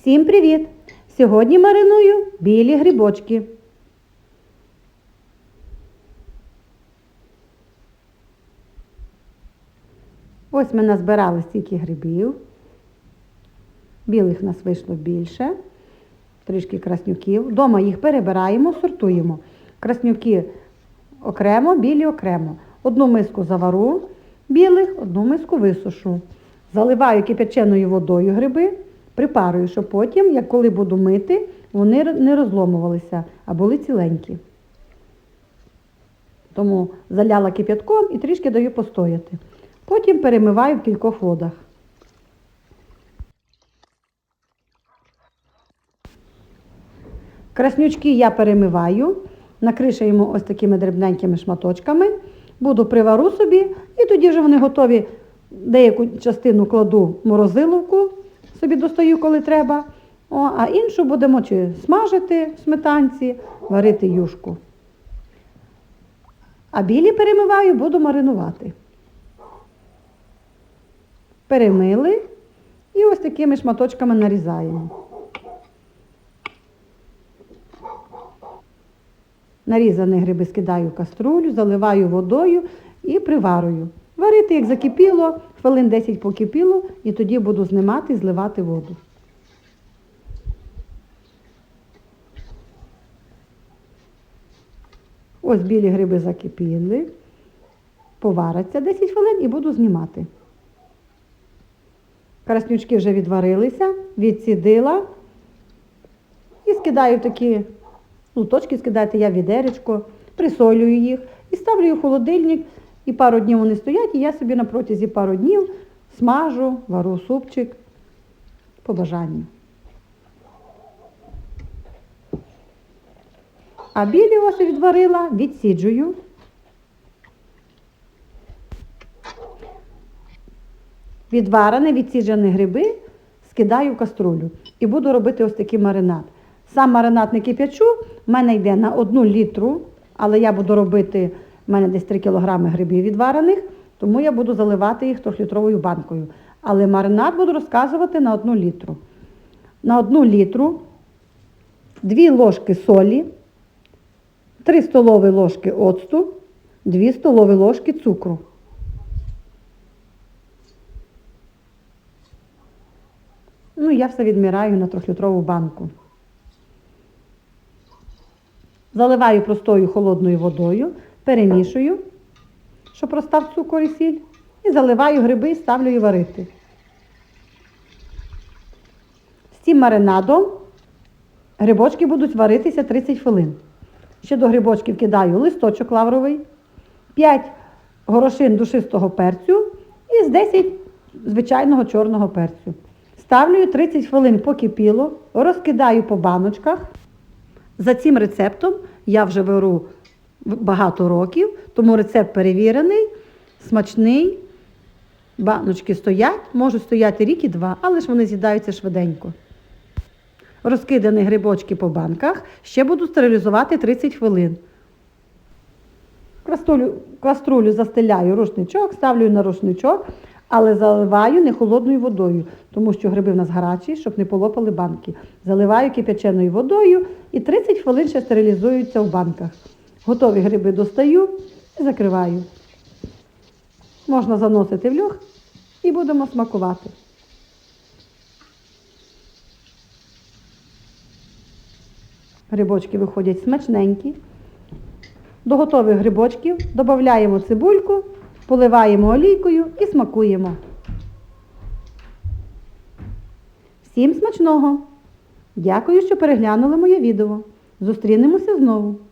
Всім привіт! Сьогодні мариную білі грибочки. Ось ми назбирали стільки грибів. Білих нас вийшло більше, трішки краснюків. Дома їх перебираємо, сортуємо. Краснюки окремо, білі окремо. Одну миску завару білих, одну миску висушу. Заливаю кипяченою водою гриби, припарую, щоб потім, як коли буду мити, вони не розломувалися, а були ціленькі. Тому заляла кип'ятком і трішки даю постояти. Потім перемиваю в кількох водах. Краснючки я перемиваю, накришуємо ось такими дрібненькими шматочками. Буду привару собі, і тоді вже вони готові. Деяку частину кладу в морозиловку, собі достаю, коли треба. О, а іншу будемо чи смажити в сметанці, варити юшку. А білі перемиваю, буду маринувати. Перемили і ось такими шматочками нарізаємо. Нарізані гриби скидаю в каструлю, заливаю водою і приварую. Варити, як закипіло, хвилин 10 покипіло, і тоді буду знімати і зливати воду. Ось білі гриби закипіли, поваряться 10 хвилин і буду знімати. Краснючки вже відварилися, відсідила і скидаю такі луточки, скидайте я відеречко, присолюю їх і ставлю в холодильник. І пару днів вони стоять, і я собі на протязі пару днів смажу, вару супчик по бажанню. А білі ось відварила, відсіджую. Відварені, відсіджені гриби скидаю в каструлю і буду робити ось такий маринад. Сам маринад не кип'ячу, в мене йде на одну літру, але я буду робити, в мене десь 3 кг грибів відварених, тому я буду заливати їх трьохлітровою банкою. Але маринад буду розказувати на одну літру. На одну літру 2 ложки солі, 3 столові ложки оцту, 2 столові ложки цукру. Ну, я все відміраю на трьохлітрову банку. Заливаю простою холодною водою, перемішую, щоб розстав цукор і сіль. І заливаю гриби і ставлю її варити. З цим маринадом грибочки будуть варитися 30 хвилин. Ще до грибочків кидаю листочок лавровий, 5 горошин душистого перцю і з 10 звичайного чорного перцю. Ставлю 30 хвилин покипіло, розкидаю по баночках. За цим рецептом я вже беру багато років, тому рецепт перевірений, смачний. Баночки стоять, можуть стояти рік і два, але ж вони з'їдаються швиденько. Розкидані грибочки по банках ще буду стерилізувати 30 хвилин. Каструлю, каструлю застеляю рушничок, ставлю на рушничок, але заливаю не холодною водою, тому що гриби в нас гарячі, щоб не полопали банки. Заливаю кип'яченою водою і 30 хвилин ще стерилізуються в банках. Готові гриби достаю і закриваю. Можна заносити в льох і будемо смакувати. Грибочки виходять смачненькі. До готових грибочків додаємо цибульку, поливаємо олійкою і смакуємо. Всім смачного! Дякую, що переглянули моє відео. Зустрінемося знову!